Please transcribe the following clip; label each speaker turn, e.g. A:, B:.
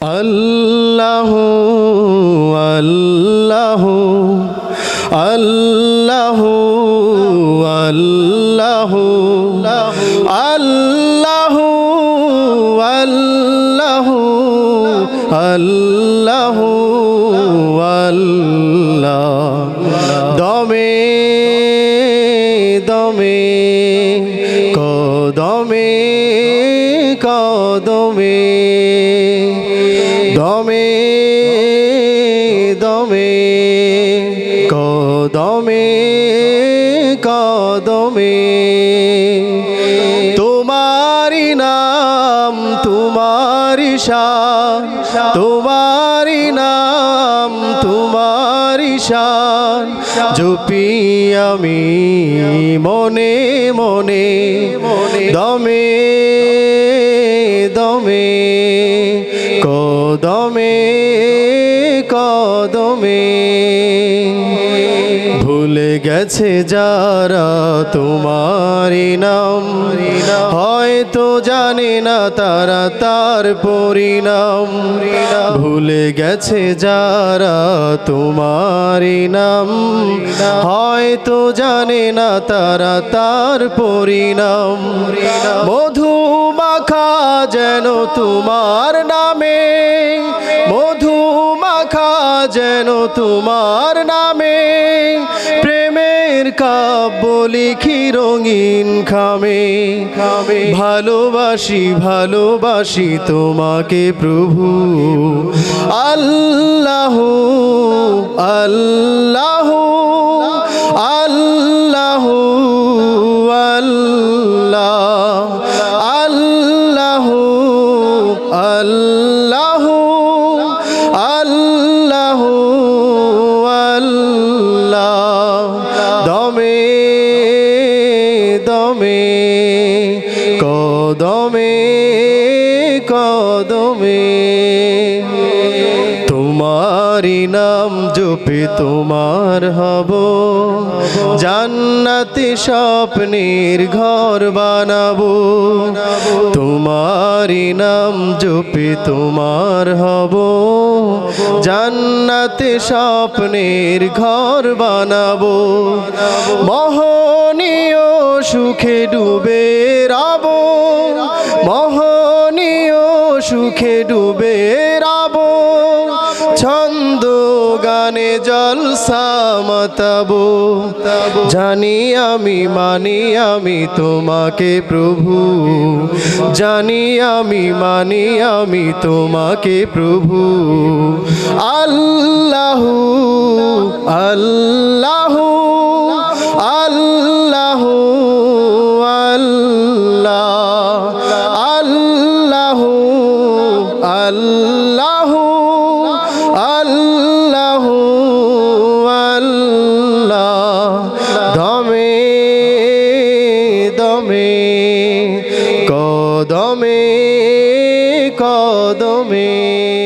A: আল্লাহ আল্লাহ আল্লাহ আল্লাহ আল্লাহ আল্লাহ আল্লাহ আল্লাহ। দমে দমে কদমে কদমে, দমে দমে, কদমে কদমে। তোমারি নাম তোমারি তোমারি নাম তোমারি আমি মনে মনে, দমে দমে কদমে কদমে। ভুলে গেছে যারা তোমারি নাম হয়তো জানে না তারা তার পরিণাম। ভুলে গেছে যারা তোমারি নাম। হয়তো জানে না তারা তার পরিণাম। মধু মাখা যেন তোমার নামে। মধু মাখা যেন তোমার নামে। প্রেমের কাব্য লিখি রঙিন খামে খামে। ভালোবাসি ভালোবাসি তোমাকে প্রভু। আল্লাহ আল্লাহ কদমে কদমে। তোমারি নাম জপে তোমার হব। জান্নাতে স্বপ্নের ঘর বানাবো। তোমারি নাম জপে তোমার হব। জান্নাতে স্বপ্নের ঘর বানাবো। মোহনীয় সুখে ডুবে সুখে ডুবে রাব, ছন্দ গানে জল সামতাবো জানি আমি, মানি আমি তোমাকে প্রভু। জানি আমি, মানি আমি তোমাকে প্রভু। আল্লাহ আল্লাহ। আল্লাহ আল্লাহ আল্লাহ। দমে দমে কদমে কদমে।